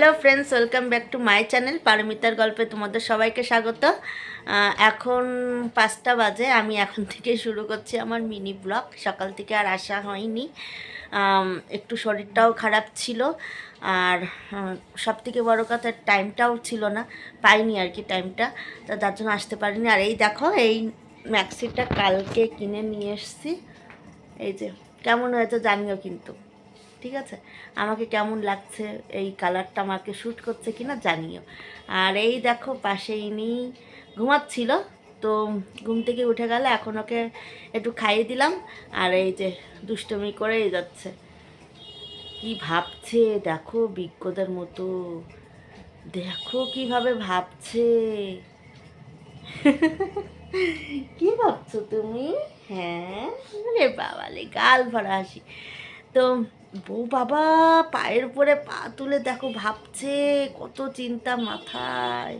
Hello friends welcome back to my channel পারমিতার গল্পে তোমাদের সবাইকে স্বাগত। এখন পাঁচটা বাজে, আমি এখন থেকে শুরু করছি আমার মিনি ব্লগ সকাল থেকে আর আসা হয়নি। একটু শরীরটাও খারাপ ছিল, আর সব থেকে বড়ো কথা টাইমটাও ছিল না, পাইনি আর কি টাইমটা তো তার জন্য আসতে পারিনি। আর এই দেখো, এই ম্যাক্সিটা কালকে কিনে নিয়ে এসেছি। এই যে, কেমন হয়েছে জানিও কিন্তু। ঠিক আছে? আমাকে কেমন লাগছে? এই কালারটা আমাকে শ্যুট করছে কিনা জানিও। আর এই দেখো, পাশে ইনি ঘুমাচ্ছিল, তো ঘুম থেকে উঠে গেলে এখন ওকে একটু খাইয়ে দিলাম। আর এই যে দুষ্টমি করেই যাচ্ছে। কি ভাবছে? দেখো, বিজ্ঞদের মতো। দেখো কীভাবে ভাবছে। কি ভাবছ তুমি? হ্যাঁ? রে বাবালে, গাল ভরা হাসি। তো বউ বাবা, পায়ের উপরে পা তুলে দেখো ভাবছে, কত চিন্তা মাথায়।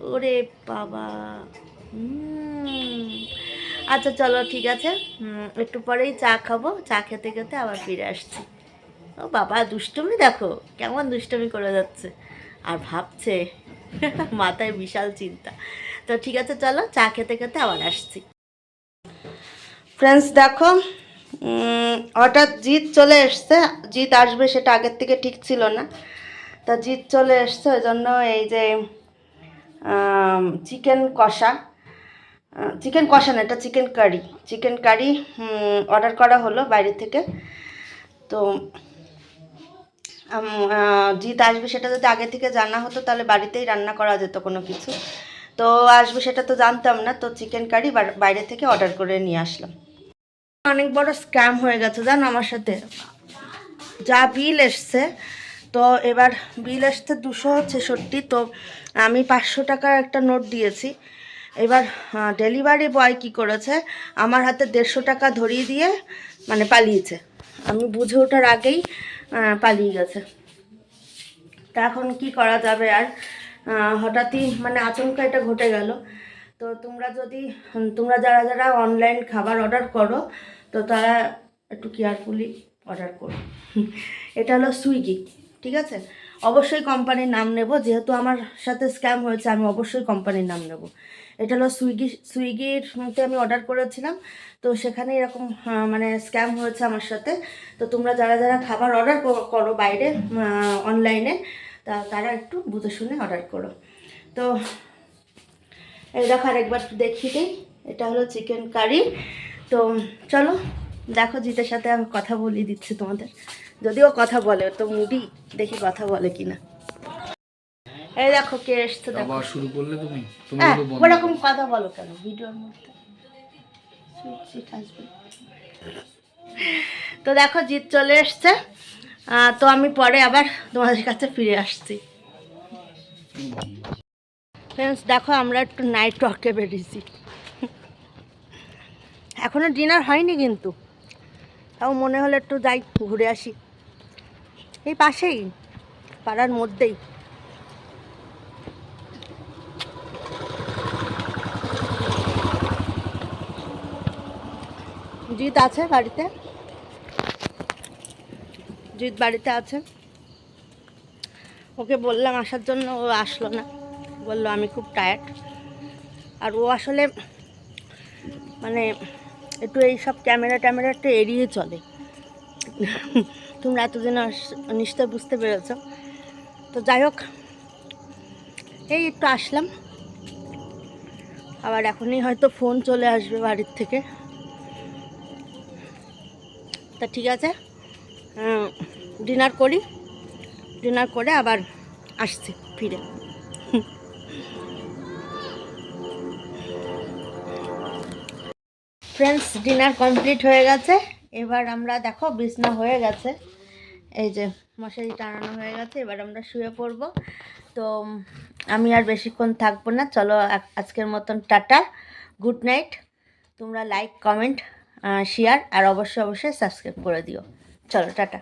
ওরে বাবা। আচ্ছা চলো, ঠিক আছে। একটু পরেই চা খাব। চা খেতে খেতে আবার ফিরে আসছি। ও বাবা, দুষ্টুমি দেখো, কেমন দুষ্টুমি করে যাচ্ছে। আর ভাবছে, মাথায় বিশাল চিন্তা। তো ঠিক আছে, চলো, চা খেতে খেতে আবার আসছি। ফ্রেন্ডস দেখো হঠাৎ জিৎ চলে এসছে। জিৎ আসবে সেটা আগের থেকে ঠিক ছিল না। তা জিৎ চলে এসছে, ওই জন্য এই যে চিকেন কষা। চিকেন কষা না, এটা chicken curry. Chicken curry order করা হলো বাইরে থেকে। তো জিৎ আসবে সেটা যদি আগে থেকে জানা হতো, তাহলে বাড়িতেই রান্না করা যেত কোনো কিছু। তো আসবে সেটা তো জানতাম না, তো চিকেন কারি বাইরে থেকে অর্ডার করে নিয়ে আসলাম। অনেক বড় স্ক্যাম হয়ে গেছে, জানো আমার সাথে? যা বিল এসছে, তো এবার বিল এসছে দুশো ছেষট্টি, তো আমি পাঁচশো টাকার একটা নোট দিয়েছি। এবার ডেলিভারি বয় কি করেছে? আমার হাতে দেড়শো টাকা ধরিয়ে দিয়ে মানে পালিয়েছে। আমি বুঝে ওঠার আগেই পালিয়ে গেছে। তা এখন কি করা যাবে আর হঠাৎই মানে আচমকা এটা ঘটে গেল। তো তোমরা যদি তোমরা যারা যারা অনলাইন খাবার অর্ডার করো, তো তারা একটু কেয়ারফুলি অর্ডার করো। এটা হলো সুইগি ঠিক আছে? অবশ্যই কোম্পানির নাম নেব। যেহেতু আমার সাথে স্ক্যাম হয়েছে, আমি অবশ্যই কোম্পানির নাম নেব। এটা হলো সুইগি সুইগির মধ্যে আমি অর্ডার করেছিলাম। তো সেখানে এরকম মানে স্ক্যাম হয়েছে আমার সাথে। তো তোমরা যারা যারা খাবার অর্ডার করো বাইরে অনলাইনে তা, তারা একটু বুঝে শুনে অর্ডার করো। তো এই দেখো আরেকবার একটু দেখিয়ে দিই। এটা হলো চিকেন কারি তো চলো দেখো জিতের সাথে আমি কথা বলিয়ে দিচ্ছি তোমাদের। যদিও কথা বলে তো মুডি দেখি কথা বলে কিনা। এই দেখো কে এসছে দেখো। আবার শুরু করলে তুমি? তুমি হ্যাঁ তো কথা বলো কেন? ভিডিওর মধ্যে। তো দেখো জিত চলে এসছে। তো আমি পরে আবার তোমাদের কাছে ফিরে আসছি। ফ্রেন্ডস দেখো আমরা একটু নাইট ওয়াকে বেরিয়েছি। এখনও ডিনার হয়নি কিন্তু। তাও মনে হলো একটু যাই, ঘুরে আসি। এই পাশেই, পাড়ার মধ্যেই। জিৎ আছে বাড়িতে? জিৎ বাড়িতে আছে। ওকে বললাম, আসার জন্য ও আসলো না। বলল, আমি খুব টায়ার্ড আর ও আসলে মানে একটু এই সব ক্যামেরা ট্যামেরা একটু এড়িয়ে চলে। তোমরা এতদিন নিশ্চয় বুঝতে পেরেছ। তো যাই হোক, এই একটু আসলাম। আবার এখনই হয়তো ফোন চলে আসবে বাড়ির থেকে। তা ঠিক আছে ডিনার করি। ডিনার করে আবার আসছি ফিরে। ফ্রেন্ডস ডিনার কমপ্লিট হয়ে গেছে। এবার আমরা, দেখো, বিছনা হয়ে গেছে। এই যে মশারি টানানো হয়ে গেছে, এবার আমরা শুয়ে পড়ব। তো, আমি আর বেশিক্ষণ থাকব না। চলো আজকের মতন টাটা, গুড নাইট। তোমরা লাইক কমেন্ট শেয়ার আর অবশ্যই অবশ্যই সাবস্ক্রাইব করে দিও। চলো, টাটা।